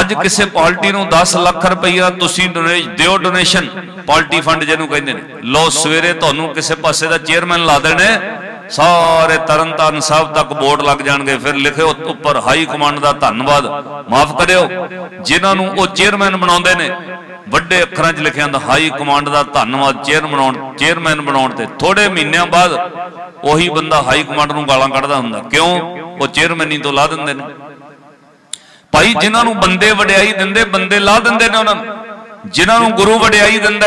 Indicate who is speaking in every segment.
Speaker 1: ਅੱਜ ਕਿਸੇ ਪਾਰਟੀ ਨੂੰ 10 ਲੱਖ ਰੁਪਈਆ ਤੁਸੀਂ ਡੋਨੇ- ਦਿਓ ਡੋਨੇਸ਼ਨ ਪਾਰਟੀ ਫੰਡ ਜਿਹਨੂੰ ਕਹਿੰਦੇ ਨੇ। ਲੋ ਸਵੇਰੇ ਤੁਹਾਨੂੰ ਕਿਸੇ ਪਾਸੇ ਦਾ ਚੇਅਰਮੈਨ ਲਾ ਦੇਣੇ। ਸਾਰੇ ਤਰਨਤਾਰਨ ਸਾਹਿਬ ਤੱਕ ਬੋਰਡ ਲੱਗ ਜਾਣਗੇ। ਫਿਰ ਲਿਖਿਓ ਉੱਪਰ ਹਾਈ ਕਮਾਂਡ ਦਾ ਧੰਨਵਾਦ। ਮਾਫ ਕਰਿਓ। ਜਿਨ੍ਹਾਂ ਨੂੰ ਉਹ ਚੇਅਰਮੈਨ ਬਣਾਉਂਦੇ ਨੇ, ਵੱਡੇ ਅੱਖਰਾਂ 'ਚ ਲਿਖਿਆ ਹੁੰਦਾ ਹਾਈ ਕਮਾਂਡ ਦਾ ਧੰਨਵਾਦ ਚੇਅਰਮੈਨ ਬਣਾਉਣ ਚੇਅਰਮੈਨ ਬਣਾਉਣ ਤੇ। ਥੋੜੇ ਮਹੀਨਿਆਂ ਬਾਅਦ ਉਹੀ ਬੰਦਾ ਹਾਈ ਕਮਾਂਡ ਨੂੰ ਗਾਲਾਂ ਕੱਢਦਾ ਹੁੰਦਾ। ਕਿਉਂ? ਉਹ ਚੇਅਰਮੈਨੀ ਤੋਂ ਲਾ ਦਿੰਦੇ ਨੇ। ਭਾਈ ਜਿਨ੍ਹਾਂ ਨੂੰ ਬੰਦੇ ਵਡਿਆਈ ਦਿੰਦੇ, ਬੰਦੇ ਲਾ ਦਿੰਦੇ ਨੇ ਉਹਨਾਂ ਨੂੰ। ਜਿਨ੍ਹਾਂ ਨੂੰ ਗੁਰੂ ਵਡਿਆਈ ਦਿੰਦਾ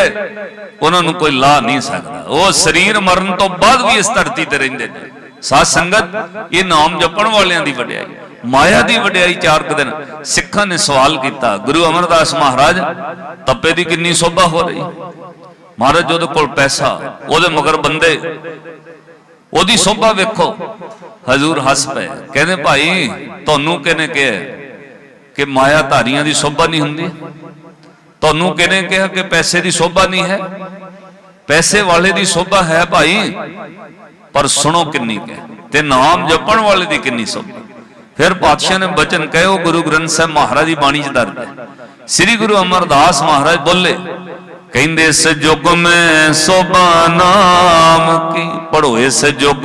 Speaker 1: ਉਹਨਾਂ ਨੂੰ ਕੋਈ ਲਾ ਨਹੀਂ ਸਕਦਾ। ਉਹ ਸਰੀਰ ਮਰਨ ਤੋਂ ਬਾਅਦ ਵੀ ਇਸ ਧਰਤੀ ਤੇ ਰਹਿੰਦੇ ਨੇ। ਸਾਧ ਸੰਗਤ, ਇਹ ਨਾਮ ਜਪਣ ਵਾਲਿਆਂ ਦੀ ਵਡਿਆਈ ਮਾਇਆ ਦੀ ਵਡਿਆਈ ਚਾਰ ਕੁ ਦਿਨ। ਸਿੱਖਾਂ ਨੇ ਸਵਾਲ ਕੀਤਾ, ਗੁਰੂ ਅਮਰਦਾਸ ਮਹਾਰਾਜ, ਤੱਪੇ ਦੀ ਕਿੰਨੀ ਸੋਭਾ ਹੋ ਰਹੀ? ਮਹਾਰਾਜ, ਉਹਦੇ ਕੋਲ ਪੈਸਾ, ਉਹਦੇ ਮਗਰ ਬੰਦੇ। ਉਹਦੀ ਸੋਭਾ ਵੇਖੋ। ਹਜ਼ੂਰ ਹੱਸ ਪਏ। ਕਹਿੰਦੇ, ਭਾਈ, ਤੁਹਾਨੂੰ ਕਿਹਨੇ ਕਿਹਾ ਕਿ ਮਾਇਆ ਧਾਰੀਆਂ ਦੀ ਸੋਭਾ ਨਹੀਂ ਹੁੰਦੀ। ਤੁਹਾਨੂੰ ਕਿਹਨੇ ਕਿਹਾ ਕਿ ਪੈਸੇ ਦੀ ਸੋਭਾ ਨਹੀਂ ਹੈ? ਪੈਸੇ ਵਾਲੇ ਦੀ ਸੋਭਾ ਹੈ ਭਾਈ, ਪਰ ਸੁਣੋ ਕਿੰਨੀ ਕਿ ਤੇ ਨਾਮ ਜਪਣ ਵਾਲੇ ਦੀ ਕਿੰਨੀ ਸੋਭਾ। ਫਿਰ ਪਾਤਸ਼ਾਹ ਨੇ ਬਚਨ ਕਹੇ, ਉਹ ਗੁਰੂ ਗ੍ਰੰਥ ਸਾਹਿਬ ਮਹਾਰਾਜ ਦੀ ਬਾਣੀ ਚ ਦਰਜ ਹੈ। ਸ੍ਰੀ ਗੁਰੂ ਅਮਰਦਾਸ ਮਹਾਰਾਜ ਬੋਲੇ, ਕਹਿੰਦੇ ਇਸ ਮੈਂ ਸੋਭਾ ਨਾਮ ਕੀ? ਪੜੋਏ ਇਸ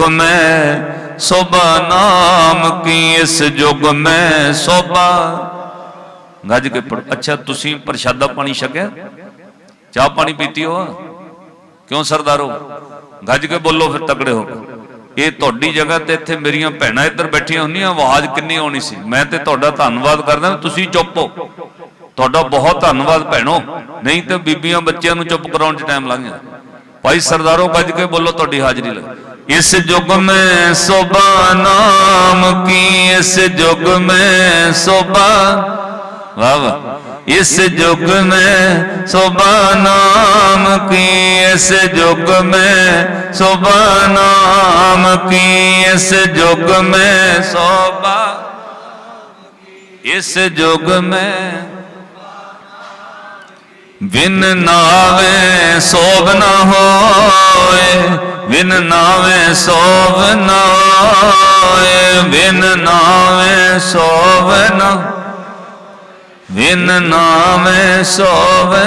Speaker 1: ਮੈਂ ਸੋਭਾ ਨਾਮ ਕੀ ਇਸ ਯੁਗ ਮੈਂ ਸੋਭਾ? ਗੱਜ ਕੇ ਪੜੋ ਅੱਛਾ, ਤੁਸੀਂ ਪ੍ਰਸ਼ਾਦਾ ਪਾਣੀ ਛਕਿਆ? ਚਾਹ ਪਾਣੀ ਪੀਤੀ ਹੋ? ਕਿਉਂ ਸਰਦਾਰੋ? ਗੱਜ ਕੇ ਬੋਲੋ ਫਿਰ ਤਕੜੇ ਹੋ ਇਹ ਤੁਹਾਡੀ ਜਗ੍ਹਾ ਤੇ ਇੱਥੇ ਮੇਰੀਆਂ ਭੈਣਾਂ ਇੱਧਰ ਬੈਠੀਆਂ ਹੁੰਦੀਆਂ, ਆਵਾਜ਼ ਕਿੰਨੀ ਆਉਣੀ ਸੀ। ਮੈਂ ਤੇ ਤੁਹਾਡਾ ਧੰਨਵਾਦ ਕਰਦਾ ਤੁਸੀਂ ਚੁੱਪ ਹੋ। ਤੁਹਾਡਾ ਬਹੁਤ ਧੰਨਵਾਦ ਭੈਣੋ। ਨਹੀਂ ਤੇ ਬੀਬੀਆਂ ਬੱਚਿਆਂ ਨੂੰ ਚੁੱਪ ਕਰਾਉਣ 'ਚ ਟਾਈਮ ਲੰਘ ਜਾਂਦਾ। ਭਾਈ ਸਰਦਾਰੋ, ਗੱਜ ਕੇ ਬੋਲੋ, ਤੁਹਾਡੀ ਹਾਜ਼ਰੀ ਲੱਗ ਇਸ ਯੁਗ ਮੈਂ ਸੋਭਾ, ਨਾਮ ਕੀ ਇਸ ਯੁਗ ਮੈਂ ਸੋਭਾ? ਵਾਹ ਵਾਹ। ਇਸ ਯੁਗ ਮੈਂ ਸੋਭਾ, ਨਾਮ ਕੀ ਇਸ ਯੁਗ ਮੈਂ ਸੋਭਾ, ਨਾਮ ਕੀ ਇਸ ਯੁਗ ਮੈਂ ਸੋਭਾ? ਇਸ ਯੁਗ ਮੈਂ ਵਿਨ ਨਾਵੇ ਸੋਭ ਨਾ ਹੋਏ ਵਿਨ ਨਾਵੇ ਨਾ ਹੋਏ ਵਿਨ ਨਾਵੇ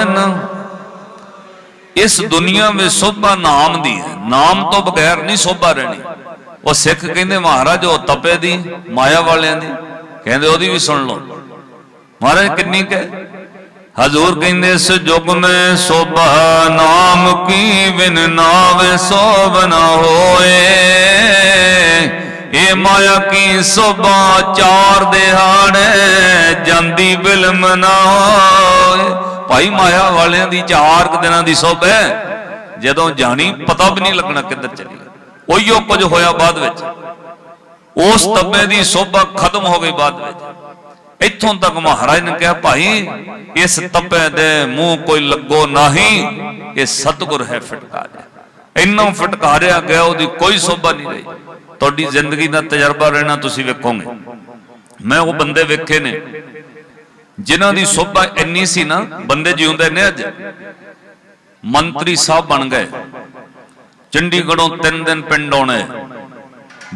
Speaker 1: ਨਾ। ਇਸ ਦੁਨੀਆ ਵਿੱਚ ਸੋਭਾ ਨਾਮ ਦੀ ਹੈ। ਨਾਮ ਤੋਂ ਬਗੈਰ ਨਹੀਂ ਸੋਭਾ ਰਹਿਣੀ। ਉਹ ਸਿੱਖ ਕਹਿੰਦੇ, ਮਹਾਰਾਜ, ਉਹ ਤਪੇ ਦੀ, ਮਾਇਆ ਵਾਲਿਆਂ ਦੀ। ਕਹਿੰਦੇ, ਉਹਦੀ ਵੀ ਸੁਣ ਲਓ। ਮਹਾਰਾਜ, ਕਿੰਨੀ ਕਹੇ ਹਜ਼ੂਰ ਕਹਿੰਦੇ ਇਸ ਮੈਂ ਸੋਭਾ, ਨਾਮ ਕੀ ਬਿਨ ਨਾਵੇ ਸੋਭਨਾ ਹੋਏ। ਇਹ ਮਾਇਆ ਕੀ ਸੋਭਾ ਚਾਰ ਦਿਹਾੜੇ ਜਾਂਦੀ ਬਿਲਮ ਨਾ ਹੋਏ। ਭਾਈ, ਮਾਇਆ ਵਾਲਿਆਂ ਦੀ ਚਾਰ ਕੁ ਦਿਨਾਂ ਦੀ ਸੋਭਾ ਹੈ। ਜਦੋਂ ਜਾਣੀ, ਪਤਾ ਵੀ ਨਹੀਂ ਲੱਗਣਾ ਕਿੱਧਰ ਚਲੀ। ਗਈ ਉਹੀਓ ਕੁਝ ਹੋਇਆ ਬਾਅਦ ਵਿੱਚ। ਉਸ ਤੱਬੇ ਦੀ ਸੋਭਾ ਖਤਮ ਹੋ ਗਈ ਬਾਅਦ ਵਿੱਚ। ਇੱਥੋਂ ਤੱਕ ਮਹਾਰਾਜ ਨੇ ਕਿਹਾ, ਭਾਈ, ਇਸ ਤੱਬੇ ਦੇ ਮੂੰਹ ਕੋਈ ਲੱਗੋ ਨਹੀਂ। ਇਹ ਸਤਗੁਰ ਹੈ ਫਟਕਾਰਿਆ। ਇੰਨਾ ਫਟਕਾਰਿਆ ਗਿਆ, ਉਹਦੀ ਕੋਈ ਸੋਭਾ ਨਹੀਂ ਰਹੀ। ਤੁਹਾਡੀ ਜ਼ਿੰਦਗੀ ਦਾ ਤਜਰਬਾ ਰਹਿਣਾ ਤੁਸੀਂ ਵੇਖੋਗੇ। ਮੈਂ ਉਹ ਬੰਦੇ ਵੇਖੇ ਨੇ, ਜਿਨ੍ਹਾਂ ਦੀ ਸੋਭਾ ਇੰਨੀ ਸੀ ਨਾ, ਬੰਦੇ ਜਿਉਂਦੇ ਨੇ ਅੱਜ। ਮੰਤਰੀ ਸਾਹਿਬ ਬਣ ਗਏ। ਚੰਡੀਗੜ੍ਹੋਂ ਤਿੰਨ ਦਿਨ ਪਿੰਡ ਆਉਣੇ।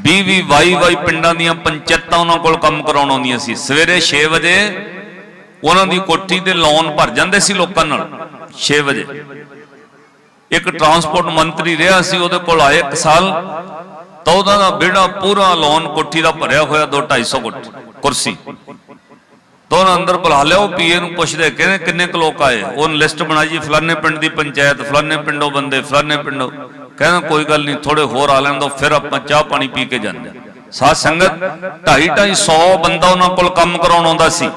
Speaker 1: 20 20 22 22 ਪਿੰਡਾਂ ਦੀਆਂ ਪੰਚਾਇਤਾਂ ਉਹਨਾਂ ਕੋਲ ਕੰਮ ਕਰਾਉਣ ਆਉਂਦੀਆਂ ਸੀ। ਸਵੇਰੇ 6 ਵਜੇ ਉਹਨਾਂ ਦੀ ਕੋਠੀ ਤੇ ਲੋਨ ਭਰ ਜਾਂਦੇ ਸੀ ਲੋਕਾਂ ਨਾਲ 6 ਵਜੇ। ਇੱਕ ਟਰਾਂਸਪੋਰਟ ਮੰਤਰੀ ਰਿਹਾ ਸੀ, ਉਹਦੇ ਕੋਲ ਆਏ ਇੱਕ ਸਾਲ। ਤਾਂ ਉਹਦਾ ਦਾ ਬੇੜਾ ਪੂਰਾ ਲੋਨ ਕੋਠੀ ਦਾ ਭਰਿਆ ਹੋਇਆ 2 250 ਕੁਰਸੀ। ਤਾਂ ਉਹਨਾਂ ਅੰਦਰ ਬੁਲਾ ਲਿਆ, ਉਹ ਪੀਏ ਨੂੰ ਪੁੱਛਦੇ, ਕਹਿੰਦੇ ਕਿੰਨੇ ਕੁ ਲੋਕ ਆਏ? ਉਹਨ ਲਿਸਟ ਬਣਾਈ ਜੀ, ਫਲਾਣੇ ਪਿੰਡ ਦੀ ਪੰਚਾਇਤ, ਫਲਾਣੇ ਪਿੰਡੋਂ ਬੰਦੇ, ਫਲਾਣੇ ਪਿੰਡੋਂ। ਕਹਿੰਦਾ, ਕੋਈ ਗੱਲ ਨਹੀਂ ਥੋੜੇ ਹੋਰ ਆ ਲੈਣ ਦੋ, ਫਿਰ ਆਪਾਂ ਚਾਹ ਪਾਣੀ ਪੀ ਕੇ ਜਾਂਦੇ ਹਾਂ। ਸਾਧ ਸੰਗਤ 2.5 250 ਬੰਦਾ ਉਹਨਾਂ ਕੋਲ ਕੰਮ ਕਰਾਉਣ ਆਉਂਦਾ ਸੀ।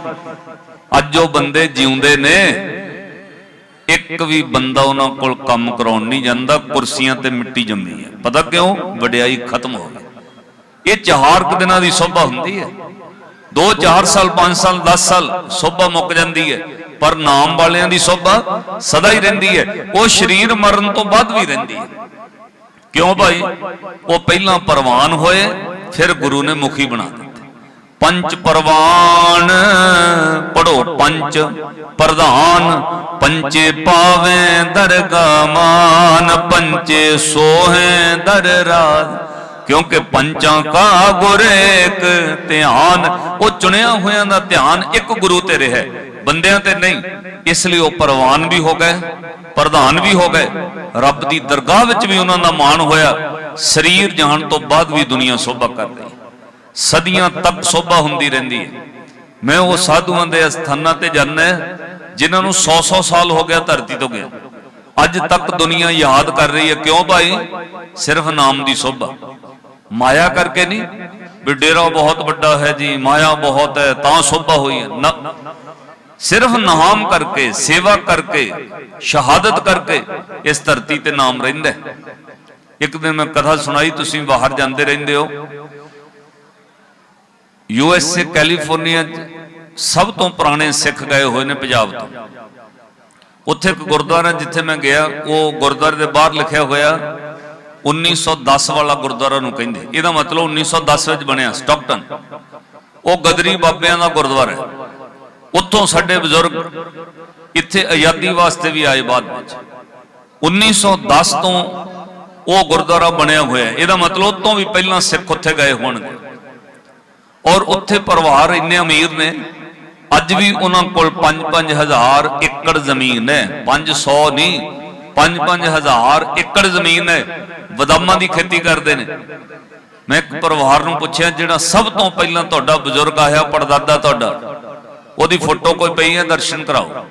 Speaker 1: ਅੱਜ ਉਹ ਬੰਦੇ ਜਿਉਂਦੇ ਨੇ। ਇੱਕ ਵੀ ਬੰਦਾ ਉਹਨਾਂ ਕੋਲ ਕੰਮ ਕਰਾਉਣ ਨਹੀਂ ਜਾਂਦਾ, ਕੁਰਸੀਆਂ ਤੇ ਮਿੱਟੀ ਜੰਮੀ ਹੈ। ਪਤਾ ਕਿਉਂ? ਵਡਿਆਈ ਖਤਮ ਹੋ ਗਈ। ਇਹ ਚਾਰ ਕੁ ਦਿਨਾਂ ਦੀ ਸੋਭਾ ਹੁੰਦੀ ਹੈ। 2 4 ਸਾਲ 5 ਸਾਲ 10 ਸਾਲ ਸੋਭਾ ਮੁੱਕ ਜਾਂਦੀ ਹੈ। ਪਰ ਨਾਮ ਵਾਲਿਆਂ ਦੀ ਸੋਭਾ ਸਦਾ ਹੀ ਰਹਿੰਦੀ ਹੈ। ਉਹ ਸਰੀਰ ਮਰਨ ਤੋਂ ਬਾਅਦ ਵੀ ਰਹਿੰਦੀ ਹੈ। ਕਿਉਂ ਭਾਈ? ਉਹ ਪਹਿਲਾਂ ਪ੍ਰਵਾਨ ਹੋਏ, ਫਿਰ ਗੁਰੂ ਨੇ ਮੁਖੀ ਬਣਾ ਦਿੱਤੇ। ਪੰਜ ਪ੍ਰਵਾਨ ਪੜੋ ਪੰਜ। ਪ੍ਰਧਾਨ ਪੰਚੇ ਪਾਵੇਂ ਦਰਗਾ ਮਾਨ ਪੰਚੇ ਸੋਹੇ ਦਰ ਰਾਜ ਕਿਉਂਕਿ ਪੰਚਾਂ ਕਾ ਗੁਰ ਇੱਕ ਧਿਆਨ, ਉਹ ਚੁਣਿਆ ਹੋਇਆਂ ਦਾ ਧਿਆਨ ਇੱਕ ਗੁਰੂ ਤੇ ਰਿਹਾ ਬੰਦਿਆਂ ਤੇ ਨਹੀਂ, ਇਸ ਲਈ ਉਹ ਪ੍ਰਵਾਨ ਵੀ ਹੋ ਗਏ, ਪ੍ਰਧਾਨ ਵੀ ਹੋ ਗਏ। ਰੱਬ ਦੀ ਦਰਗਾਹ ਵਿੱਚ ਵੀ ਉਹਨਾਂ ਦਾ ਮਾਣ ਹੋਇਆ। ਸਰੀਰ ਜਾਣ ਤੋਂ ਬਾਅਦ ਵੀ ਦੁਨੀਆ ਸੋਭਾ ਕਰ ਸਦੀਆਂ ਤੱਕ ਸੋਭਾ ਹੁੰਦੀ ਰਹਿੰਦੀ ਹੈ। ਮੈਂ ਉਹ ਸਾਧੂਆਂ ਦੇ ਅਸਥਾਨਾਂ ਤੇ ਜਾਂਦਾ ਜਿਨ੍ਹਾਂ ਨੂੰ 100-100 ਸਾਲ ਹੋ ਗਿਆ ਧਰਤੀ ਤੋਂ ਗਿਆ। ਅੱਜ ਤੱਕ ਦੁਨੀਆ ਯਾਦ ਕਰ ਰਹੀ ਹੈ। ਕਿਉਂ ਭਾਈ? ਸਿਰਫ ਨਾਮ ਦੀ ਸੋਭਾ। ਮਾਇਆ ਕਰਕੇ ਨਹੀਂ? ਵੀ ਡੇਰਾ ਬਹੁਤ ਵੱਡਾ ਹੈ ਜੀ, ਮਾਇਆ ਬਹੁਤ ਹੈ, ਤਾਂ ਸੋਭਾ ਹੋਈ ਹੈ। ਸਿਰਫ ਨਾਮ ਕਰਕੇ, ਸੇਵਾ ਕਰਕੇ, ਸ਼ਹਾਦਤ ਕਰਕੇ ਇਸ ਧਰਤੀ ਤੇ ਨਾਮ ਰਹਿੰਦਾ ਇੱਕ ਦਿਨ ਮੈਂ ਕਥਾ ਸੁਣਾਈ, ਤੁਸੀਂ ਬਾਹਰ ਜਾਂਦੇ ਰਹਿੰਦੇ ਹੋ। ਯੂ ਐਸ ਏ, ਕੈਲੀਫੋਰਨੀਆ 'ਚ ਸਭ ਤੋਂ ਪੁਰਾਣੇ ਸਿੱਖ ਗਏ ਹੋਏ ਨੇ ਪੰਜਾਬ ਤੋਂ। ਉੱਥੇ ਇੱਕ ਗੁਰਦੁਆਰਾ ਜਿੱਥੇ ਮੈਂ ਗਿਆ, ਉਹ ਗੁਰਦੁਆਰੇ ਦੇ ਬਾਹਰ ਲਿਖਿਆ ਹੋਇਆ 1910 ਵਾਲਾ ਗੁਰਦੁਆਰਾ ਨੂੰ ਕਹਿੰਦੇ। ਇਹਦਾ ਮਤਲਬ 1910 ਵਿੱਚ ਬਣਿਆ ਸਟਾਕਟਨ ਉਹ ਗਦਰੀ ਬਾਬਿਆਂ ਦਾ ਗੁਰਦੁਆਰਾ ਹੈ। ਉੱਥੋਂ ਸਾਡੇ ਬਜ਼ੁਰਗ ਇੱਥੇ ਆਜ਼ਾਦੀ ਵਾਸਤੇ ਵੀ ਆਏ ਬਾਅਦ ਵਿੱਚ। 1910 ਤੋਂ ਉਹ ਗੁਰਦੁਆਰਾ ਬਣਿਆ ਹੋਇਆ ਹੈ। ਇਹਦਾ ਮਤਲਬ ਉਹ ਤੋਂ ਵੀ ਪਹਿਲਾਂ ਸਿੱਖ ਉੱਥੇ ਗਏ ਹੋਣਗੇ। ਔਰ ਉੱਥੇ ਪਰਿਵਾਰ ਇੰਨੇ ਅਮੀਰ ਨੇ, ਅੱਜ ਵੀ ਉਹਨਾਂ ਕੋਲ 5-5000 ਏਕੜ ਜ਼ਮੀਨ ਹੈ। 500 ਨਹੀਂ 5-5000 ਏਕੜ ਜ਼ਮੀਨ ਹੈ। ਬਦਾਮਾਂ ਦੀ ਖੇਤੀ ਕਰਦੇ ਨੇ। ਮੈਂ ਇੱਕ ਪਰਿਵਾਰ ਨੂੰ ਪੁੱਛਿਆ, ਜਿਹੜਾ ਸਭ ਤੋਂ ਪਹਿਲਾਂ ਤੁਹਾਡਾ ਬਜ਼ੁਰਗ ਆਇਆ, ਪੜਦਾਦਾ ਤੁਹਾਡਾ, ਉਹਦੀ ਫੋਟੋ ਕੋਈ ਪਈ ਹੈ? ਦਰਸ਼ਨ ਕਰਾਓ।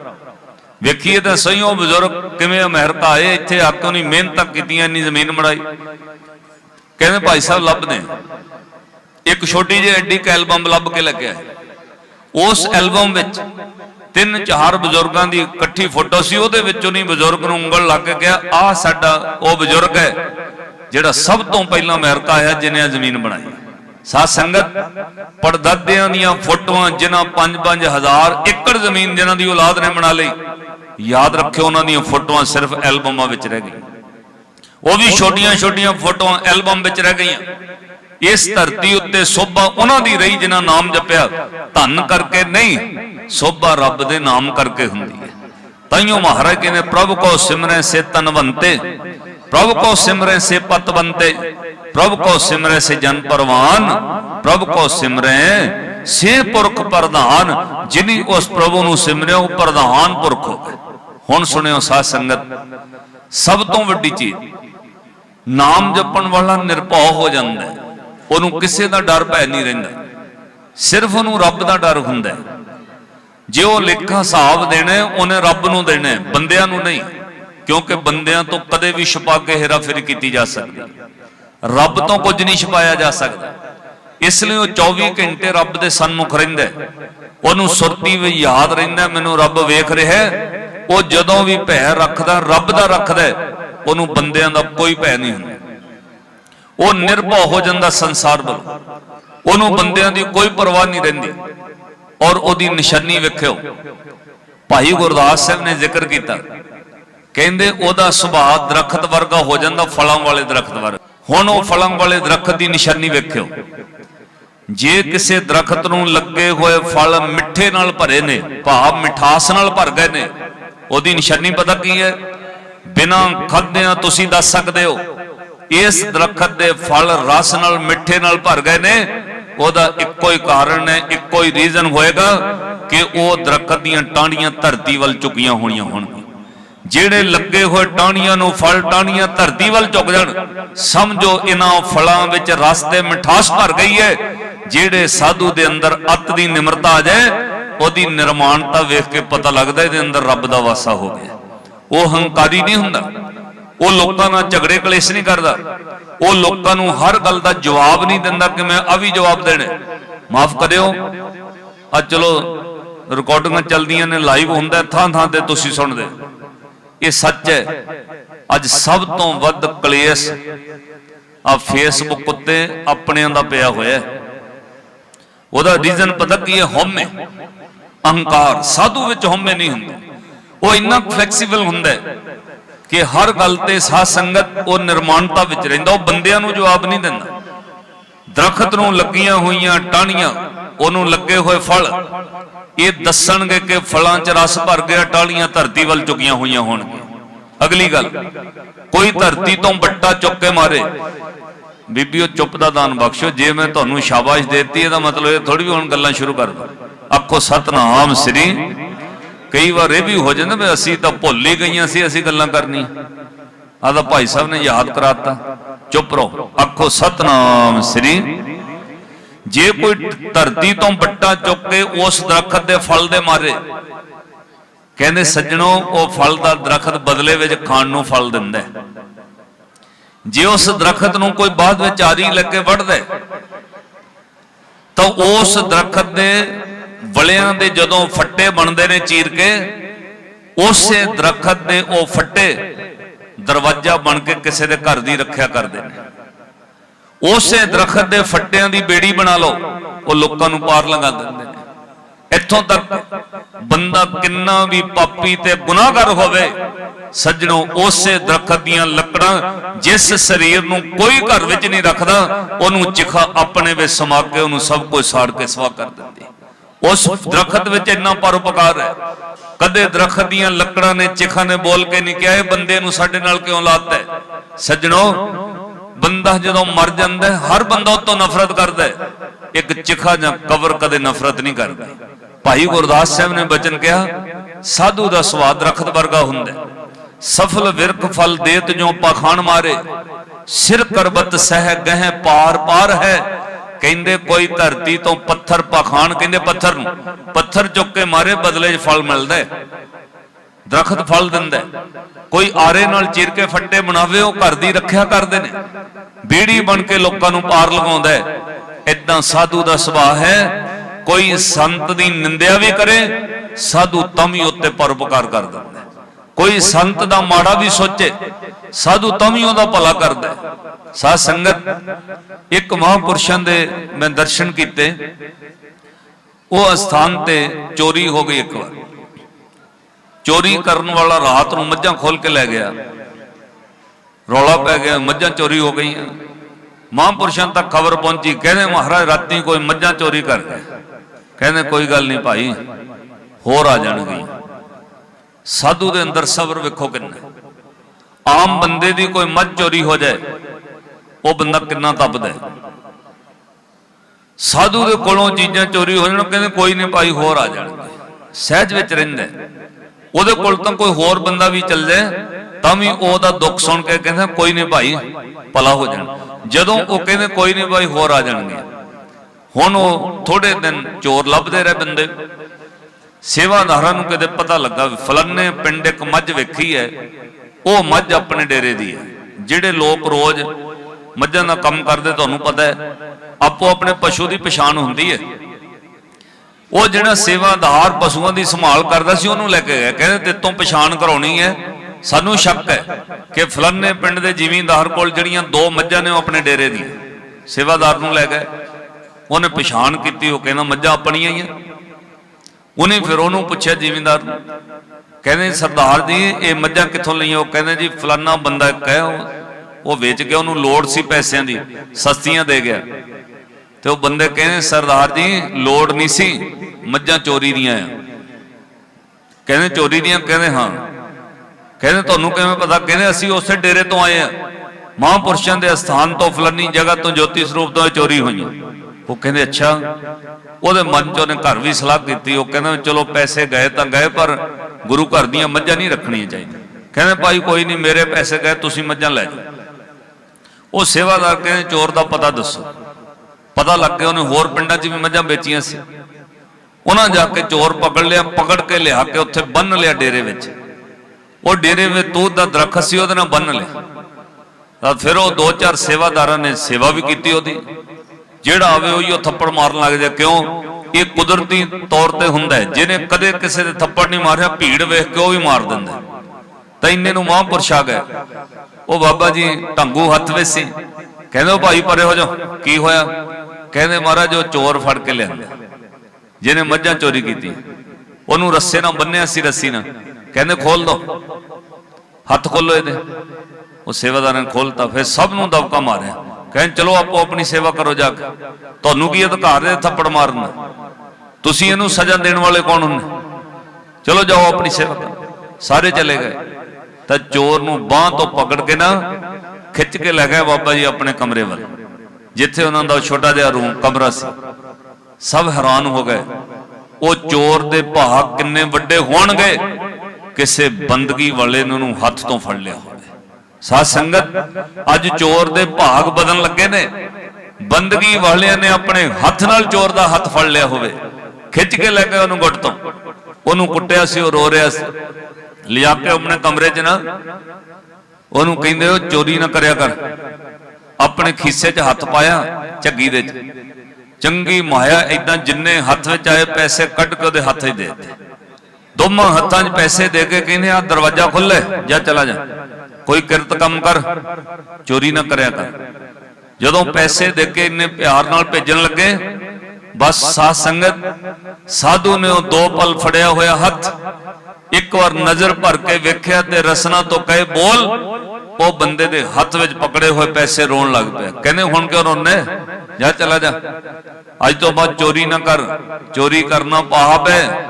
Speaker 1: ਵੇਖੀਏ ਤਾਂ ਸਹੀ, ਉਹ ਬਜ਼ੁਰਗ ਕਿਵੇਂ ਅਮਰੀਕਾ ਆਏ, ਇੱਥੇ ਆ ਕੇ ਉਹਨੇ ਮਿਹਨਤਾਂ ਕੀਤੀਆਂ ਇੰਨੀ ਜ਼ਮੀਨ ਮੜਾਈ ਕਹਿੰਦੇ, ਭਾਈ ਸਾਹਿਬ, ਲੱਭਦੇ ਇੱਕ ਛੋਟੀ ਜਿਹੀ ਐਡੀ ਕ ਐਲਬਮ ਲੱਭ ਕੇ ਲੱਗਿਆ ਉਸ ਐਲਬਮ ਵਿੱਚ ਤਿੰਨ ਚਾਰ ਬਜ਼ੁਰਗਾਂ ਦੀ ਇਕੱਠੀ ਫੋਟੋ ਸੀ, ਉਹਦੇ ਵਿੱਚੋਂ ਨਹੀਂ ਬਜ਼ੁਰਗ ਨੂੰ ਉਂਗਲ ਲੱਗ ਕੇ ਗਿਆ, ਆਹ ਸਾਡਾ ਉਹ ਬਜ਼ੁਰਗ ਹੈ, ਜਿਹੜਾ ਸਭ ਤੋਂ ਪਹਿਲਾਂ ਅਮਰੀਕਾ ਆਇਆ, ਜਿਹਨੇ ਜ਼ਮੀਨ ਬਣਾਈ। ਸਾਧ ਸੰਗਤ, ਪੜਦਾਦਿਆਂ ਦੀਆਂ ਫੋਟੋਆਂ, ਜਿਨ੍ਹਾਂ 5-5000 ਏਕੜ ਜ਼ਮੀਨ ਜਿਨ੍ਹਾਂ ਦੀ ਔਲਾਦ ਨੇ ਬਣਾ ਲਈ, ਯਾਦ ਰੱਖਿਓ ਉਹਨਾਂ ਦੀਆਂ ਫੋਟੋਆਂ ਸਿਰਫ ਐਲਬਮਾਂ ਵਿੱਚ ਰਹਿ ਗਈਆਂ। ਉਹ ਵੀ ਛੋਟੀਆਂ-ਛੋਟੀਆਂ ਫੋਟੋਆਂ ਐਲਬਮ ਵਿੱਚ ਰਹਿ ਗਈਆਂ। ਇਸ ਧਰਤੀ ਉੱਤੇ ਸੋਭਾ ਉਹਨਾਂ ਦੀ ਰਹੀ, ਜਿਨ੍ਹਾਂ ਨਾਮ ਜਪਿਆ, ਧੰਨ ਕਰਕੇ ਨਹੀਂ ਸੋਭਾ ਰੱਬ ਦੇ ਨਾਮ ਕਰਕੇ ਹੁੰਦੀ ਹੈ। ਤਾਈਓ ਮਹਾਰਾਜ ਕਹਿੰਦੇ, ਪ੍ਰਭ ਕੋ ਸਿਮਰੈ ਸੇ ਤਨਵੰਤੇ ਪ੍ਰਭ ਕੋ ਸਿਮਰੈ ਸੇ ਪਤਵੰਤੇ ਪ੍ਰਭ ਕੋ ਸਿਮਰੈ ਸੇ ਜਨ ਪਰਵਾਨ, ਪ੍ਰਭ ਕੋ ਸਿਮਰੈ ਸੇ ਪੁਰਖ ਪ੍ਰਧਾਨ, ਜਿਨੀ ਉਸ ਪ੍ਰਭੂ ਨੂੰ ਸਿਮਰਿਓ ਪ੍ਰਧਾਨ ਪੁਰਖ ਹੋ ਗਏ। ਹੁਣ ਸੁਣਿਓ ਸਾਧ ਸੰਗਤ, ਸਭ ਤੋਂ ਵੱਡੀ ਚੀਜ਼, ਨਾਮ ਜਪਣ ਵਾਲਾ ਨਿਰਭਉ ਹੋ ਜਾਂਦਾ ਉਹਨੂੰ ਕਿਸੇ ਦਾ ਡਰ ਭੈ ਨਹੀਂ ਰਹਿੰਦਾ। ਸਿਰਫ ਉਹਨੂੰ ਰੱਬ ਦਾ ਡਰ ਹੁੰਦਾ ਹੈ। ਜੇ ਉਹ ਲੇਖਾ ਹਿਸਾਬ ਦੇਣਾ, ਉਹਨੇ ਰੱਬ ਨੂੰ ਦੇਣਾ, ਬੰਦਿਆਂ ਨੂੰ ਨਹੀਂ। ਕਿਉਂਕਿ ਬੰਦਿਆਂ ਤੋਂ ਕਦੇ ਵੀ ਛੁਪਾ ਕੇ ਹੇਰਾਫੇਰੀ ਕੀਤੀ ਜਾ ਸਕਦੀ। ਰੱਬ ਤੋਂ ਕੁਝ ਨਹੀਂ ਛਪਾਇਆ ਜਾ ਸਕਦਾ। ਇਸ ਲਈ ਉਹ 24 ਘੰਟੇ ਰੱਬ ਦੇ ਸਨਮੁਖ ਰਹਿੰਦਾ ਉਹਨੂੰ ਸੁਰਤੀ ਵੀ ਯਾਦ ਰਹਿੰਦਾ ਮੈਨੂੰ ਰੱਬ ਵੇਖ ਰਿਹਾ ਉਹ ਜਦੋਂ ਵੀ ਭੈ ਰੱਖਦਾ, ਰੱਬ ਦਾ ਰੱਖਦਾ ਉਹਨੂੰ ਬੰਦਿਆਂ ਦਾ ਕੋਈ ਭੈ ਨਹੀਂ ਹੁੰਦਾ। ਉਹ ਨਿਰਭਉ ਹੋ ਜਾਂਦਾ ਸੰਸਾਰ ਵੱਲੋਂ। ਉਹਨੂੰ ਬੰਦਿਆਂ ਦੀ ਕੋਈ ਪਰਵਾਹ ਨਹੀਂ ਰਹਿੰਦੀ। ਔਰ ਉਹਦੀ ਨਿਸ਼ਾਨੀ ਵੇਖਿਓ। ਭਾਈ ਗੁਰਦਾਸ ਸਾਹਿਬ ਨੇ ਜ਼ਿਕਰ ਕੀਤਾ। ਕਹਿੰਦੇ ਉਹਦਾ ਸੁਭਾਅ ਦਰਖਤ ਵਰਗਾ ਹੋ ਜਾਂਦਾ, ਫਲਾਂ ਵਾਲੇ ਦਰਖਤ ਵਰਗਾ। ਹੁਣ ਉਹ ਫਲਾਂ ਵਾਲੇ ਦਰਖਤ ਦੀ ਨਿਸ਼ਾਨੀ ਵੇਖਿਓ। ਜੇ ਕਿਸੇ ਦਰਖਤ ਨੂੰ ਲੱਗੇ ਹੋਏ ਫਲ ਮਿੱਠੇ ਨਾਲ ਭਰੇ ਨੇ, ਭਾਵ ਮਿਠਾਸ ਨਾਲ ਭਰ ਗਏ ਨੇ, ਉਹਦੀ ਨਿਸ਼ਾਨੀ ਪਤਾ ਕੀ ਹੈ? ਬਿਨਾਂ ਖਾਦਿਆਂ ਤੁਸੀਂ ਦੱਸ ਸਕਦੇ ਹੋ, ਇਸ ਦਰਖਤ ਦੇ ਫਲ ਰਸ ਨਾਲ ਮਿੱਠੇ ਨਾਲ ਭਰ ਗਏ ਨੇ ਉਹਦਾ ਇੱਕੋ ਹੀ ਕਾਰਨ ਹੈ, ਇੱਕੋ ਹੀ ਰੀਜ਼ਨ ਹੋਏਗਾ ਕਿ ਉਹ ਦਰਖਤ ਦੀਆਂ ਟਾਹਣੀਆਂ ਧਰਤੀ ਵੱਲ ਝੁਕੀਆਂ ਹੋਣੀਆਂ ਹੋਣਗੀਆਂ ਜਿਹੜੇ ਲੱਗੇ ਹੋਏ ਟਾਹਣੀਆਂ ਨੂੰ ਫਲ ਟਾਹਣੀਆਂ ਧਰਤੀ ਵੱਲ ਝੁਕ ਜਾਣ, ਸਮਝੋ ਇਹਨਾਂ ਫਲਾਂ ਵਿੱਚ ਰਸ ਤੇ ਮਿਠਾਸ ਭਰ ਗਈ ਹੈ, ਜਿਹੜੇ ਸਾਧੂ ਦੇ ਅੰਦਰ ਅੱਤ ਦੀ ਨਿਮਰਤਾ ਆ ਜਾਏ, ਉਹਦੀ ਨਿਰਮਾਣਤਾ ਵੇਖ ਕੇ ਪਤਾ ਲੱਗਦਾ ਇਹਦੇ ਅੰਦਰ ਰੱਬ ਦਾ ਵਾਸਾ ਹੋ ਗਿਆ। ਉਹ ਹੰਕਾਰੀ ਨਹੀਂ ਹੁੰਦਾ, ਉਹ ਲੋਕਾਂ ਨਾਲ ਝਗੜੇ ਕਲੇਸ਼ ਨਹੀਂ ਕਰਦਾ। ਉਹ ਲੋਕਾਂ ਨੂੰ ਹਰ ਗੱਲ ਦਾ ਜਵਾਬ ਨਹੀਂ ਦਿੰਦਾ ਕਿ ਮੈਂ ਆ ਵੀ ਜਵਾਬ ਦੇਣਾ। ਮਾਫ ਕਰਿਓ। ਆ ਚਲੋ ਰਿਕਾਰਡਿੰਗਾਂ ਚੱਲਦੀਆਂ ਨੇ, ਲਾਈਵ ਹੁੰਦਾ ਥਾਂ ਥਾਂ ਤੇ ਤੁਸੀਂ ਸੁਣਦੇ। ਇਹ ਸੱਚ ਹੈ। ਅੱਜ ਸਭ ਤੋਂ ਵੱਧ ਕਲੇਸ਼ ਆ ਫੇਸਬੁੱਕ ਉੱਤੇ ਆਪਣਿਆਂ ਦਾ ਪਿਆ ਹੋਇਆ ਉਹਦਾ ਰੀਜ਼ਨ ਪਤਾ ਕੀ ਹੈ? ਹਉਮੈ। ਅਹੰਕਾਰ। ਸਾਧੂ ਵਿੱਚ ਹਉਮੈ ਨਹੀਂ ਹੁੰਦਾ। ਉਹ ਇੰਨਾ ਫਲੈਕਸੀਬਲ ਹੁੰਦਾ ਹੈ। ਕਿ ਹਰ ਗੱਲ ਤੇ ਸਾਧ ਸੰਗਤ ਉਹ ਨਿਰਮਾਣਤਾ ਵਿੱਚ ਰਹਿੰਦਾ, ਉਹ ਬੰਦਿਆਂ ਨੂੰ ਜਵਾਬ ਨਹੀਂ ਦਿੰਦਾ। ਦਰਖਤ ਨੂੰ ਲੱਗੀਆਂ ਹੋਈਆਂ ਟਾਹਣੀਆਂ, ਉਹਨੂੰ ਲੱਗੇ ਹੋਏ ਫਲ, ਇਹ ਦੱਸਣਗੇ ਕਿ ਫਲਾਂ 'ਚ ਰਸ ਭਰ ਗਿਆ, ਟਾਹਣੀਆਂ ਧਰਤੀ ਵੱਲ ਝੁਕੀਆਂ ਹੋਈਆਂ ਹੋਣਗੀਆਂ। ਅਗਲੀ ਗੱਲ, ਕੋਈ ਧਰਤੀ ਤੋਂ ਬੱਟਾ ਚੁੱਕ ਕੇ ਮਾਰੇ। ਬੀਬੀਓ ਚੁੱਪ ਦਾ ਦਾਨ ਬਖਸ਼ੋ ਜੇ ਮੈਂ ਤੁਹਾਨੂੰ ਸ਼ਾਬਾਸ਼ ਦੇਤੀ, ਇਹਦਾ ਮਤਲਬ ਇਹ ਥੋੜੀ ਵੀ ਹੁਣ ਗੱਲਾਂ ਸ਼ੁਰੂ ਕਰ ਦੋ ਆਖੋ, ਸਤਨਾਮ ਸ੍ਰੀ ਕਈ ਵਾਰ ਇਹ ਵੀ ਹੋ ਜਾਂਦਾ ਵੀ ਅਸੀਂ ਤਾਂ ਭੁੱਲ ਹੀ ਗਈਆਂ ਸੀ, ਅਸੀਂ ਗੱਲਾਂ ਕਰਨੀ ਆਦਾ ਭਾਈ ਸਾਹਿਬ ਨੇ ਯਾਦ ਕਰਾਤਾ। ਚੁੱਪ ਰਹੋ। ਆਖੋ, ਸਤਨਾਮ ਸ੍ਰੀ। ਜੇ ਕੋਈ ਧਰਤੀ ਤੋਂ ਬੱਟਾ ਚੁੱਕ ਕੇ ਉਸ ਦਰਖਤ ਦੇ ਫਲ ਦੇ ਮਾਰੇ, ਕਹਿੰਦੇ, ਸੱਜਣੋ, ਉਹ ਫਲ ਦਾ ਦਰਖਤ ਬਦਲੇ ਵਿੱਚ ਖਾਣ ਨੂੰ ਫਲ ਦਿੰਦਾ ਜੇ ਉਸ ਦਰਖਤ ਨੂੰ ਕੋਈ ਬਾਅਦ ਵਿੱਚ ਆਰੀ ਲੱਗੇ ਵੱਢਦਾ ਤਾਂ ਉਸ ਦਰਖਤ ਦੇ ਵਲਿਆਂ ਦੇ ਜਦੋਂ ਫੱਟੇ ਬਣਦੇ ਨੇ ਚੀਰ ਕੇ, ਉਸੇ ਦਰਖਤ ਦੇ ਉਹ ਫੱਟੇ ਦਰਵਾਜ਼ਾ ਬਣ ਕੇ ਕਿਸੇ ਦੇ ਘਰ ਦੀ ਰੱਖਿਆ ਕਰਦੇ ਨੇ। ਉਸੇ ਦਰਖਤ ਦੇ ਫੱਟਿਆਂ ਦੀ ਬੇੜੀ ਬਣਾ ਲਓ, ਉਹ ਲੋਕਾਂ ਨੂੰ ਪਾਰ ਲਗਾ ਦਿੰਦੇ ਨੇ। ਇੱਥੋਂ ਤੱਕ ਬੰਦਾ ਕਿੰਨਾ ਵੀ ਪਾਪੀ ਤੇ ਗੁਨਾਹਗਰ ਹੋਵੇ, ਸੱਜਣੋ, ਉਸੇ ਦਰਖਤ ਦੀਆਂ ਲੱਕੜਾਂ ਜਿਸ ਸਰੀਰ ਨੂੰ ਕੋਈ ਘਰ ਵਿੱਚ ਨਹੀਂ ਰੱਖਦਾ, ਉਹਨੂੰ ਚਿਖਾ ਆਪਣੇ ਵਿੱਚ ਸਮਾ ਕੇ ਉਹਨੂੰ ਸਭ ਕੁਝ ਸਾੜ ਕੇ ਸਵਾ ਕਰ ਦਿੰਦੀ। ਉਸ ਦਰਖਤ ਵਿੱਚ ਇੰਨਾ ਪਰਉਪਕਾਰ ਹੈ। ਕਦੇ ਦਰਖਤ ਦੀਆਂ ਲੱਕੜਾਂ ਨੇ ਚਿਖਾ ਨੇ ਬੋਲ ਕੇ ਨਹੀਂ ਕਿਹਾ, ਇਹ ਬੰਦੇ ਨੂੰ ਸਾਡੇ ਨਾਲ ਕਿਉਂ ਲਾਤਾ ਹੈ? ਸੱਜਣੋ, ਬੰਦਾ ਜਦੋਂ ਮਰ ਜਾਂਦਾ ਹਰ ਬੰਦਾ ਉਹ ਤੋਂ ਨਫ਼ਰਤ ਕਰਦਾ ਹੈ। ਇੱਕ ਚਿਖਾ ਜਾਂ ਕਬਰ ਕਦੇ ਨਫ਼ਰਤ ਨਹੀਂ ਕਰਦਾ। ਭਾਈ ਗੁਰਦਾਸ ਸਾਹਿਬ ਨੇ ਬਚਨ ਕਿਹਾ, ਸਾਧੂ ਦਾ ਸਵਾਦ ਰਖਤ ਵਰਗਾ ਹੁੰਦਾ ਸਫਲ ਵਿਰਕ ਫਲ ਦੇਤ ਜੋ ਪਖਾਨ ਮਾਰੇ। ਸਿਰ ਕਰਬਤ ਸਹਿ ਗਹਿ ਪਾਰ ਪਾਰ ਹੈ। ਕਹਿੰਦੇ ਕੋਈ ਧਰਤੀ ਤੋਂ ਪੱਥਰ ਪਖਾਨ ਕਹਿੰਦੇ ਪੱਥਰ ਨੂੰ। ਪੱਥਰ ਚੁੱਕ ਕੇ ਮਾਰੇ, ਬਦਲੇ 'ਚ ਫਲ ਮਿਲਦਾ ਦਰਖਤ ਫਲ ਦਿੰਦਾ ਕੋਈ ਆਰੇ ਨਾਲ ਚੀਰ ਕੇ ਫੱਟੇ ਬਣਾਵੇ, ਉਹ ਘਰ ਦੀ ਰੱਖਿਆ ਕਰਦੇ ਨੇ। ਬੀੜੀ ਬਣ ਕੇ ਲੋਕਾਂ ਨੂੰ ਪਾਰ ਲਗਾਉਂਦਾ ਹੈ। ਇਦਾਂ ਸਾਧੂ ਦਾ ਸੁਭਾਅ ਹੈ। ਕੋਈ ਸੰਤ ਦੀ ਨਿੰਦਿਆ ਵੀ ਕਰੇ, ਸਾਧੂ ਤਮੀ ਉੱਤੇ ਪਰਉਪਕਾਰ ਕਰ ਦਿੰਦਾ ਕੋਈ ਸੰਤ ਦਾ ਮਾੜਾ ਵੀ ਸੋਚੇ, ਸਾਧੂ ਤਾਂ ਵੀ ਉਹਦਾ ਭਲਾ ਕਰਦਾ ਹੈ। ਸਾਧ ਸੰਗਤ, ਇੱਕ ਮਹਾਂਪੁਰਸ਼ਾਂ ਦੇ ਮੈਂ ਦਰਸ਼ਨ ਕੀਤੇ, ਉਹ ਅਸਥਾਨ ਤੇ ਚੋਰੀ ਹੋ ਗਈ ਇੱਕ ਵਾਰ। ਚੋਰੀ ਕਰਨ ਵਾਲਾ ਰਾਤ ਨੂੰ ਮੱਝਾਂ ਖੋਲ ਕੇ ਲੈ ਗਿਆ। ਰੌਲਾ ਪੈ ਗਿਆ, ਮੱਝਾਂ ਚੋਰੀ ਹੋ ਗਈਆਂ। ਮਹਾਂਪੁਰਸ਼ਾਂ ਤੱਕ ਖਬਰ ਪਹੁੰਚੀ, ਕਹਿੰਦੇ ਮਹਾਰਾਜ ਰਾਤੀ ਕੋਈ ਮੱਝਾਂ ਚੋਰੀ ਕਰ ਗਿਆ ਕਹਿੰਦੇ ਕੋਈ ਗੱਲ ਨਹੀਂ ਭਾਈ, ਹੋਰ ਆ ਜਾਣਗੇ ਸਾਧੂ ਦੇ ਅੰਦਰ ਸਬਰ ਵੇਖੋ ਕਿੰਨਾ ਆਮ ਬੰਦੇ ਦੀ ਕੋਈ ਮੱਝ ਚੋਰੀ ਹੋ ਜਾਏ, ਉਹ ਬੰਦਾ ਕਿੰਨਾ ਤਪਦਾ ਸਾਧੂ ਦੇ ਕੋਲੋਂ ਚੀਜ਼ਾਂ ਚੋਰੀ ਹੋ ਜਾਣ, ਕਹਿੰਦੇ ਕੋਈ ਨਹੀਂ ਭਾਈ ਹੋਰ ਆ ਜਾਣਗੇ ਸਹਿਜ ਵਿੱਚ ਰਹਿੰਦਾ ਉਹਦੇ ਕੋਲ ਤਾਂ ਕੋਈ ਹੋਰ ਬੰਦਾ ਵੀ ਚੱਲ ਜਾਏ ਤਾਂ ਵੀ ਉਹਦਾ ਦੁੱਖ ਸੁਣ ਕੇ ਕਹਿੰਦਾ, ਕੋਈ ਨਹੀਂ ਭਾਈ, ਭਲਾ ਹੋ ਜਾਣ। ਜਦੋਂ ਉਹ ਕਹਿੰਦੇ ਕੋਈ ਨਹੀਂ ਭਾਈ ਹੋਰ ਆ ਜਾਣਗੇ। ਹੁਣ ਉਹ ਥੋੜੇ ਦਿਨ ਚੋਰ ਲੱਭਦੇ ਰਹੇ ਬੰਦੇ। ਸੇਵਾਦਾਰਾਂ ਨੂੰ ਕਿਤੇ ਪਤਾ ਲੱਗਾ ਵੀ ਫਲੰਨੇ ਪਿੰਡ ਇੱਕ ਮੱਝ ਵੇਖੀ ਹੈ, ਉਹ ਮੱਝ ਆਪਣੇ ਡੇਰੇ ਦੀ ਹੈ। ਜਿਹੜੇ ਲੋਕ ਰੋਜ਼ ਮੱਝਾਂ ਦਾ ਕੰਮ ਕਰਦੇ ਤੁਹਾਨੂੰ ਪਤਾ ਹੈ, ਆਪੋ ਆਪਣੇ ਪਸ਼ੂ ਦੀ ਪਛਾਣ ਹੁੰਦੀ ਹੈ। ਉਹ ਜਿਹੜਾ ਸੇਵਾਦਾਰ ਪਸ਼ੂਆਂ ਦੀ ਸੰਭਾਲ ਕਰਦਾ ਸੀ, ਉਹਨੂੰ ਲੈ ਕੇ ਗਿਆ। ਕਹਿੰਦੇ ਤੇਤੋਂ ਪਛਾਣ ਕਰਾਉਣੀ ਹੈ। ਸਾਨੂੰ ਸ਼ੱਕ ਹੈ ਕਿ ਫਲੰਨੇ ਪਿੰਡ ਦੇ ਜ਼ਿਮੀਂਦਾਰ ਕੋਲ ਜਿਹੜੀਆਂ ਦੋ ਮੱਝਾਂ ਨੇ, ਉਹ ਆਪਣੇ ਡੇਰੇ ਦੀ ਸੇਵਾਦਾਰ ਨੂੰ ਲੈ ਗਏ। ਉਹਨੇ ਪਛਾਣ ਕੀਤੀ, ਉਹ ਕਹਿੰਦਾ ਮੱਝਾਂ ਆਪਣੀਆਂ ਹੀ ਆ। ਉਹਨੇ ਫਿਰ ਉਹਨੂੰ ਪੁੱਛਿਆ ਜ਼ਿਮੀਂਦਾਰ ਕਹਿੰਦੇ ਸਰਦਾਰ ਜੀ, ਇਹ ਮੱਝਾਂ ਕਿੱਥੋਂ ਲਈਆਂ? ਉਹ ਕਹਿੰਦੇ ਜੀ, ਫਲਾਨਾ ਬੰਦਾ ਇੱਕ ਉਹ- ਵੇਚ ਕੇ ਉਹਨੂੰ ਲੋੜ ਸੀ ਪੈਸਿਆਂ ਦੀ, ਸਸਤੀਆਂ ਦੇ ਗਿਆ। ਤੇ ਉਹ ਬੰਦੇ ਕਹਿੰਦੇ, ਸਰਦਾਰ ਜੀ, ਲੋੜ ਨਹੀਂ ਸੀ, ਮੱਝਾਂ ਚੋਰੀ ਦੀਆਂ ਆ। ਕਹਿੰਦੇ, ਚੋਰੀ ਦੀਆਂ? ਕਹਿੰਦੇ, ਹਾਂ। ਕਹਿੰਦੇ, ਤੁਹਾਨੂੰ ਕਿਵੇਂ ਪਤਾ? ਕਹਿੰਦੇ, ਅਸੀਂ ਉਸੇ ਡੇਰੇ ਤੋਂ ਆਏ ਆ। ਮਹਾਂਪੁਰਸ਼ਾਂ ਦੇ ਸਥਾਨ ਤੋਂ ਫਲਾਨੀ ਜਗ੍ਹਾ ਤੋਂ ਜੋਤੀ ਸਰੂਪ ਤੋਂ ਚੋਰੀ ਹੋਈਆਂ। ਉਹ ਕਹਿੰਦੇ, ਅੱਛਾ। ਉਹਦੇ ਮਨ ਚ ਉਹਨੇ ਘਰ ਵੀ ਸਲਾਹ ਕੀਤੀ। ਉਹ ਕਹਿੰਦਾ, ਚਲੋ ਪੈਸੇ ਗਏ ਤਾਂ ਗਏ, ਪਰ ਗੁਰੂ ਘਰ ਦੀਆਂ ਮੱਝਾਂ ਨਹੀਂ ਰੱਖਣੀਆਂ ਚਾਹੀਦੀਆਂ। ਕਹਿੰਦੇ, ਭਾਈ, ਕੋਈ ਨਹੀਂ, ਮੇਰੇ ਪੈਸੇ ਗਏ, ਤੁਸੀਂ ਮੱਝਾਂ ਲੈ ਜਾਓ। ਉਹ ਸੇਵਾਦਾਰ ਕਹਿੰਦੇ, ਚੋਰ ਦਾ ਪਤਾ ਦੱਸੋ। ਪਤਾ ਲੱਗ ਗਿਆ, ਉਹਨੇ ਹੋਰ ਪਿੰਡਾਂ 'ਚ ਵੀ ਮੱਝਾਂ ਵੇਚੀਆਂ ਸੀ। ਉਹਨਾਂ ਜਾ ਕੇ ਚੋਰ ਪਕੜ ਲਿਆ, ਪਕੜ ਕੇ ਲਿਆ ਕੇ ਉੱਥੇ ਬੰਨ ਲਿਆ ਡੇਰੇ ਵਿੱਚ। ਉਹ ਡੇਰੇ ਵਿੱਚ ਤੂਤ ਦਾ ਦਰਖਤ ਸੀ, ਉਹਦੇ ਨਾਲ ਬੰਨ ਲਿਆ। ਤਾਂ ਫਿਰ ਉਹ ਦੋ ਚਾਰ ਸੇਵਾਦਾਰਾਂ ਨੇ ਸੇਵਾ ਵੀ ਕੀਤੀ ਉਹਦੀ। ਜਿਹੜਾ ਆਵੇ ਉਹੀ ਉਹ ਥੱਪੜ ਮਾਰਨ ਲੱਗ ਜਾ ਕਿਉਂ? ਇਹ ਕੁਦਰਤੀ ਤੌਰ ਤੇ ਹੁੰਦਾ ਜਿਹਨੇ ਕਦੇ ਕਿਸੇ ਦੇ ਥੱਪੜ ਨਹੀਂ ਮਾਰਿਆ, ਭੀੜ ਵੇਖ ਕੇ ਉਹ ਵੀ ਮਾਰ ਦਿੰਦਾ ਤਾਂ ਇੰਨੇ ਨੂੰ ਮਹਾਂਪੁਰਸ਼ ਆ ਗਏ। ਉਹ ਬਾਬਾ ਜੀ ਢੰਗੂ ਹੱਥ ਵਿੱਚ ਸੀ। ਕਹਿੰਦੇ, ਉਹ ਭਾਈ ਪਰੇ ਹੋ ਜਾ ਕੀ ਹੋਇਆ? ਕਹਿੰਦੇ, ਮਹਾਰਾਜ, ਉਹ ਚੋਰ ਫੜ ਕੇ ਲਿਆਂਦਾ ਜਿਹਨੇ ਮੱਝਾਂ ਚੋਰੀ ਕੀਤੀ। ਉਹਨੂੰ ਰੱਸੇ ਨਾਲ ਬੰਨਿਆ ਸੀ, ਰੱਸੀ ਨਾਲ। ਕਹਿੰਦੇ, ਖੋਲ ਦੋ। ਹੱਥ ਖੋਲੋ ਇਹਦੇ। ਉਹ ਸੇਵਾਦਾਰ ਨੇ ਖੋਲਤਾ। ਫਿਰ ਸਭ ਨੂੰ ਦਬਕਾ ਮਾਰਿਆ। ਕਹਿੰਦੇ ਚਲੋ ਆਪੋ ਆਪਣੀ ਸੇਵਾ ਕਰੋ ਜਾ ਕੇ। ਤੁਹਾਨੂੰ ਕੀ ਅਧਿਕਾਰ ਹੈ ਥੱਪੜ ਮਾਰਨ? ਦਾ ਤੁਸੀਂ ਇਹਨੂੰ ਸਜ਼ਾ ਦੇਣ ਵਾਲੇ ਕੌਣ ਹੁੰਦੇ ਚਲੋ ਜਾਓ ਆਪਣੀ ਸੇਵਾ ਕਰੋ। ਸਾਰੇ ਚਲੇ ਗਏ। ਤਾਂ ਚੋਰ ਨੂੰ ਬਾਹ ਤੋਂ ਪਕੜ ਕੇ ਨਾ ਖਿੱਚ ਕੇ ਲੈ ਗਏ ਬਾਬਾ ਜੀ ਆਪਣੇ ਕਮਰੇ ਵੱਲ। ਜਿੱਥੇ ਉਹਨਾਂ ਦਾ ਛੋਟਾ ਜਿਹਾ ਰੂਮ, ਕਮਰਾ ਸੀ। ਸਭ ਹੈਰਾਨ ਹੋ ਗਏ। ਉਹ ਚੋਰ ਦੇ ਭਾਗ ਕਿੰਨੇ ਵੱਡੇ ਹੋਣਗੇ? ਕਿਸੇ ਬੰਦਗੀ ਵਾਲੇ ਨੇ ਉਹਨੂੰ ਹੱਥ ਤੋਂ ਫੜ ਲਿਆ। ਹੋਵੇ ਸਾਧ ਸੰਗਤ, ਅੱਜ ਚੋਰ ਦੇ ਭਾਗ ਬਦਲਣ ਲੱਗੇ ਨੇ। ਬੰਦਗੀ ਵਾਲਿਆਂ ਨੇ ਆਪਣੇ ਹੱਥ ਨਾਲ ਚੋਰ ਦਾ ਹੱਥ ਫੜ ਲਿਆ ਹੋਵੇ। ਖਿੱਚ ਕੇ ਲੈ ਕੇ ਉਹਨੂੰ ਗੁੱਟ ਤੋਂ। ਉਹਨੂੰ ਕੁੱਟਿਆ ਸੀ, ਉਹ ਰੋ ਰਿਹਾ ਸੀ। ਲਿਆ ਕੇ ਆਪਣੇ ਕਮਰੇ 'ਚ ਨਾ। ਉਹਨੂੰ ਕਹਿੰਦੇ ਉਹ ਚੋਰੀ ਨਾ ਕਰਿਆ ਕਰ। ਆਪਣੇ ਖੀਸੇ 'ਚ ਹੱਥ ਪਾਇਆ, ਝੱਗੀ ਦੇ 'ਚ। ਚੰਗੀ ਮਾਇਆ ਇਦਾਂ ਜਿੰਨੇ ਹੱਥ ਵਿੱਚ ਆਏ, ਪੈਸੇ ਕੱਢ ਕੇ ਉਹਦੇ ਹੱਥ 'ਚ ਦੇ ਦਿੱਤੇ। ਦੋਵਾਂ ਹੱਥਾਂ 'ਚ ਪੈਸੇ ਦੇ ਕੇ ਕਹਿੰਦੇ ਆ ਦਰਵਾਜ਼ਾ ਖੁੱਲੇ ਜਾਂ ਚਲਾ ਜਾ। ਕੋਈ ਕਿਰਤ ਕੰਮ ਕਰ, ਚੋਰੀ ਨਾ ਕਰਿਆ ਕਰ। ਜਦੋਂ ਪੈਸੇ ਦੇ ਕੇ ਇੰਨੇ ਪਿਆਰ ਨਾਲ ਭੇਜਣ ਲੱਗੇ, ਬਸ ਸਾਧ ਸੰਗਤ, ਸਾਧੂ ਨੇ ਉਹ ਦੋ ਪਲ ਫੜਿਆ ਹੋਇਆ ਹੱਥ, ਇੱਕ ਵਾਰ ਨਜ਼ਰ ਭਰ ਕੇ ਵੇਖਿਆ ਤੇ ਰਸਨਾ ਤੋਂ ਕਹੇ, ਬੋਲ, ਉਹ ਬੰਦੇ ਦੇ ਹੱਥ ਵਿੱਚ ਪਕੜੇ ਹੋਏ ਪੈਸੇ ਰੋਣ ਲੱਗ ਪਿਆ। ਕਹਿੰਦੇ, ਹੁਣ ਕਿਉਂ ਰੋਣੇ ਜਾ, ਚਲਾ ਜਾ। ਅੱਜ ਤੋਂ ਬਾਅਦ ਚੋਰੀ ਨਾ ਕਰ। ਚੋਰੀ ਕਰਨਾ ਪਾਪ ਹੈ।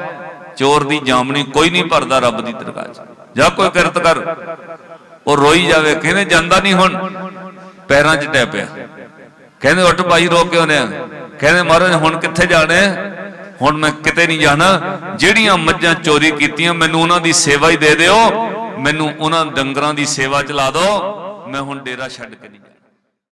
Speaker 1: ਚੋਰ ਦੀ ਜਾਮਣੀ ਕੋਈ ਨਹੀਂ ਭਰਦਾ ਰੱਬ ਦੀ ਦਰਗਾਹ 'ਚ। ਜਾ, ਕੋਈ ਕਿਰਤ ਕਰ। ਉਹ ਰੋਈ ਜਾਵੇ, ਕਹਿੰਦੇ ਜਾਂਦਾ ਨਹੀਂ ਹੁਣ। ਪੈਰਾਂ 'ਚ ਟੈ ਪਿਆ। ਕਹਿੰਦੇ ਉੱਠ ਭਾਈ, ਰੋ ਕਿਉਂ ਨੇ? ਕਹਿੰਦੇ ਮਹਾਰਾਜ, ਹੁਣ ਕਿੱਥੇ ਜਾਣਾ ਹੁਣ ਮੈਂ ਕਿਤੇ ਨਹੀਂ ਜਾਣਾ। ਜਿਹੜੀਆਂ ਮੱਝਾਂ ਚੋਰੀ ਕੀਤੀਆਂ, ਮੈਨੂੰ ਉਹਨਾਂ ਦੀ ਸੇਵਾ ਹੀ ਦੇ ਦਿਓ। ਮੈਨੂੰ ਉਹਨਾਂ ਡੰਗਰਾਂ ਦੀ ਸੇਵਾ ਚ ਲਾ ਦਿਓ। ਮੈਂ ਹੁਣ ਡੇਰਾ ਛੱਡ ਕੇ ਨਹੀਂ